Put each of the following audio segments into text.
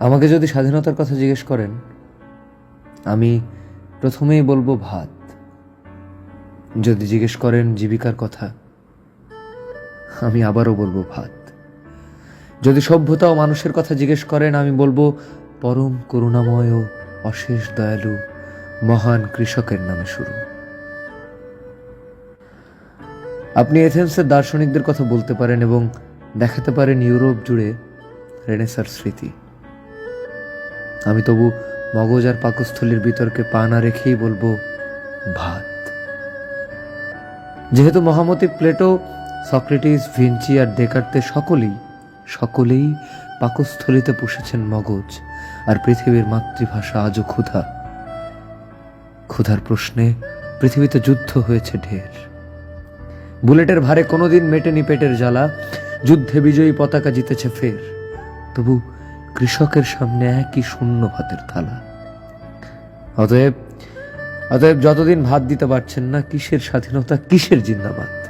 আমাকে যদি স্বাধীনতার কথা জিজ্ঞেস করেন, আমি প্রথমেই বলব ভাত। যদি জিজ্ঞেস করেন জীবিকার কথা, আমি আবারও বলব ভাত। যদি সভ্যতা ও মানুষের কথা জিজ্ঞেস করেন, আমি বলব পরম করুণাময় ও অশেষ দয়ালু মহান কৃষকের নামে শুরু। আপনি এথেন্সের দার্শনিকদের কথা বলতে পারেন এবং দেখাতে পারেন ইউরোপ জুড়ে রেনেসার স্মৃতি। আমি তবু মগজ আর পাকস্থলীর বিতর্কে পা না রেখেই বলব, ভাত। যেহেতু মহামতি প্লেটো, সক্রেটিস ভিঞ্চি আর ডেকার্তে সকলেই সকলেই পাকস্থলিতে পুষেছেন মগজ আর পৃথিবীর মাতৃভাষা আজও ক্ষুধা। ক্ষুধার প্রশ্নে পৃথিবীতে যুদ্ধ হয়েছে ঢের। বুলেটের ভারে কোনোদিন মেটেনি পেটের জ্বালা, যুদ্ধে বিজয়ী পতাকা জিতেছে ফের। তবু কৃষকের সামনে একই শূন্য ভাতের থালা। অতএব অতএব যতদিন ভাত দিতে পারছেন না, কিসের স্বাধীনতা, কিসের জিন্দাবাদ?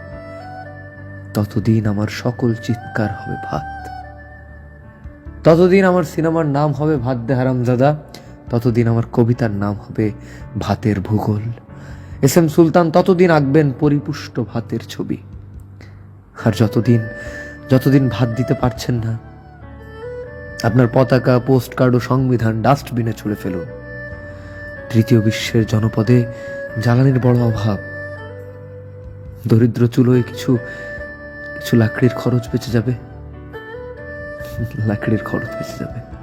ততদিন আমার সকল চিৎকার হবে ভাত। ততদিন আমার সিনেমার নাম হবে ভাত দে হারামজাদা ততদিন আমার কবিতার নাম হবে ভাতের ভূগোল। এস এম সুলতান ততদিন আঁকবেন পরিপুষ্ট ভাতের ছবি। আর যতদিন যতদিন ভাত দিতে পারছেন না আপনার পতাকা পোস্ট কার্ড ও সংবিধান ডাস্টবিনে ছুড়ে ফেলুন। তৃতীয় বিশ্বের জনপদে জ্বালানির বড় অভাব। দরিদ্র চুলোয় কিছু কিছু লাকড়ির খরচ বেঁচে যাবে। লাকড়ির খরচ বেঁচে যাবে।